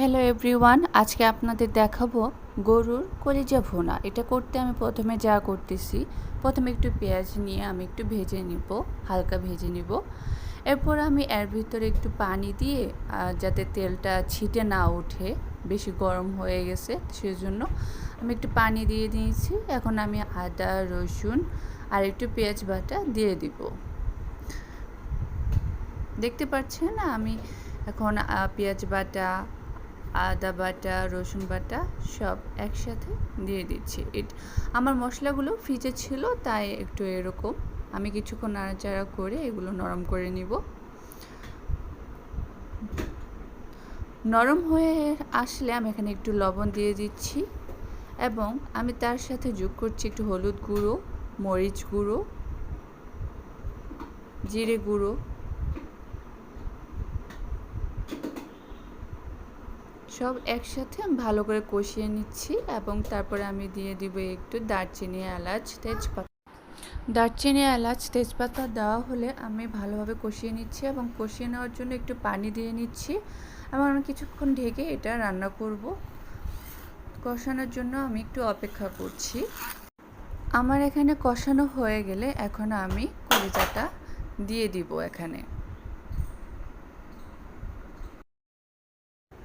Hello everyone আজকে আপনাদের দেখাবো গরুর কলিজা ভোনা। এটা করতে আমি প্রথমে যা করতেছি, প্রথমে একটু পেঁয়াজ নিয়ে আমি একটু ভেজে নিব, হালকা ভেজে নিব। এরপর আমি এর ভিতরে একটু পানি দিয়ে যাতে তেলটা ছিটে না ওঠে, বেশি গরম হয়ে গেছে, সেজন্য আমি একটু পানি দিয়ে দিয়েছি। এখন আমি আদা, রসুন আর একটু পেঁয়াজ বাটা দিয়ে দিব। দেখতে পাচ্ছেন, আমি এখন পেঁয়াজ বাটা আদা বাটা, রসুন বাটা সব একসাথে দিয়ে দিচ্ছি। এট আমার মশলাগুলো ফ্রিজে ছিল, তাই একটু এরকম। আমি কিছুক্ষণ নাড়াচাড়া করে এগুলো নরম করে নিব। নরম হয়ে আসলে আমি এখানে একটু লবণ দিয়ে দিচ্ছি এবং আমি তার সাথে যোগ করছি একটু হলুদ গুঁড়ো, মরিচ গুঁড়ো, জিরে গুঁড়ো সব একসাথে আমি ভালো করে কষিয়ে নিচ্ছি এবং তারপরে আমি দিয়ে দিব একটু দারচিনি এলাচ তেজপাতা। দারচিনি এলাচ তেজপাতা দেওয়া হলে আমি ভালোভাবে কষিয়ে নিচ্ছি এবং কষিয়ে নেওয়ার জন্য একটু পানি দিয়ে নিচ্ছি। এবং আমি কিছুক্ষণ ঢেকে এটা রান্না করব। কষানোর জন্য আমি একটু অপেক্ষা করছি। আমার এখানে কষানো হয়ে গেলে এখন আমি কলিজাটা দিয়ে দিব এখানে।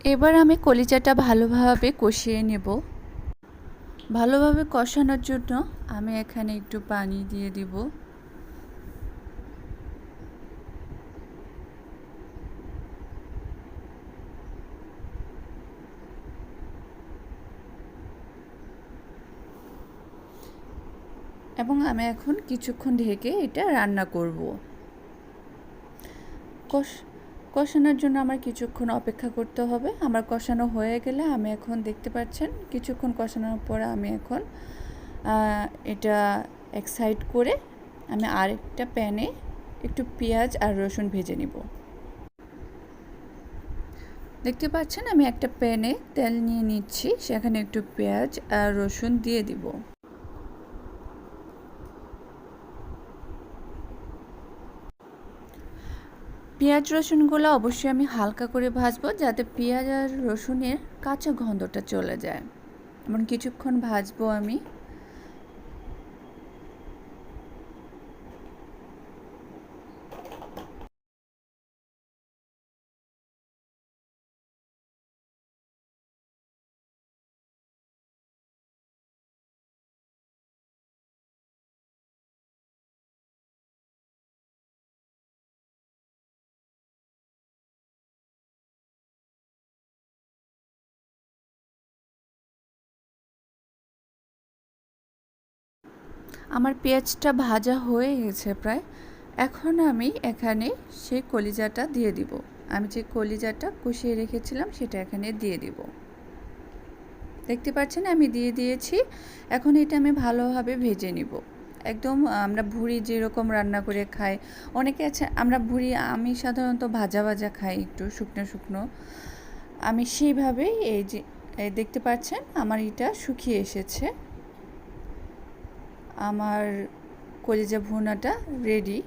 এবার আমি কলিজাটা ভালোভাবে কষিয়ে নেব। ভালোভাবে কষানোর জন্য আমি এখানে একটু পানি দিয়ে দিব। এবং আমি এখন কিছুক্ষণ ঢেকে এটা রান্না করব। কষ কষানোর জন্য আমার কিছুক্ষণ অপেক্ষা করতে হবে। আমার কষানো হয়ে গেলে আমি এখন দেখতে পাচ্ছেন, কিছুক্ষণ কষানোর পরে আমি এখন এটা এক সাইড করে আমি আরেকটা প্যানে একটু পেঁয়াজ আর রসুন ভেজে নিব। দেখতে পাচ্ছেন আমি একটা প্যানে তেল নিয়ে নিচ্ছি, সেখানে একটু পেঁয়াজ আর রসুন দিয়ে দিব। পেঁয়াজ রসুনগুলো অবশ্যই আমি হালকা করে ভাজবো যাতে পেঁয়াজ আর রসুনের কাঁচা গন্ধটা চলে যায়। এমন কিছুক্ষণ ভাজবো আমি। আমার পেঁয়াজটা ভাজা হয়ে গেছে প্রায়। এখন আমি এখানে সেই কলিজাটা দিয়ে দিব। আমি যে কলিজাটা কষিয়ে রেখেছিলাম সেটা এখানে দিয়ে দিব। দেখতে পাচ্ছেন? আমি দিয়ে দিয়েছি। এখন এটা আমি ভালোভাবে ভেজে নিব। একদম আমরা ভুড়ি যেরকম রান্না করে খাই, অনেকে আছে, আমরা ভুড়ি, আমি সাধারণত ভাজা ভাজা খাই একটু শুকনো শুকনো। আমি সেইভাবেই এই যে দেখতে পাচ্ছেন? আমার এটা শুকিয়ে এসেছে। আমার কলিজা ভুনাটা রেডি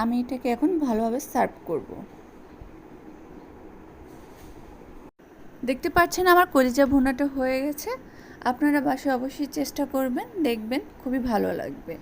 আমি এটাকে এখন ভালোভাবে সার্ভ করব। দেখতে পাচ্ছেন আমার কলিজা ভুনাটা হয়ে গেছে। আপনারা বাসায় অবশ্যই চেষ্টা করবেন, দেখবেন, খুবই ভালো লাগবে।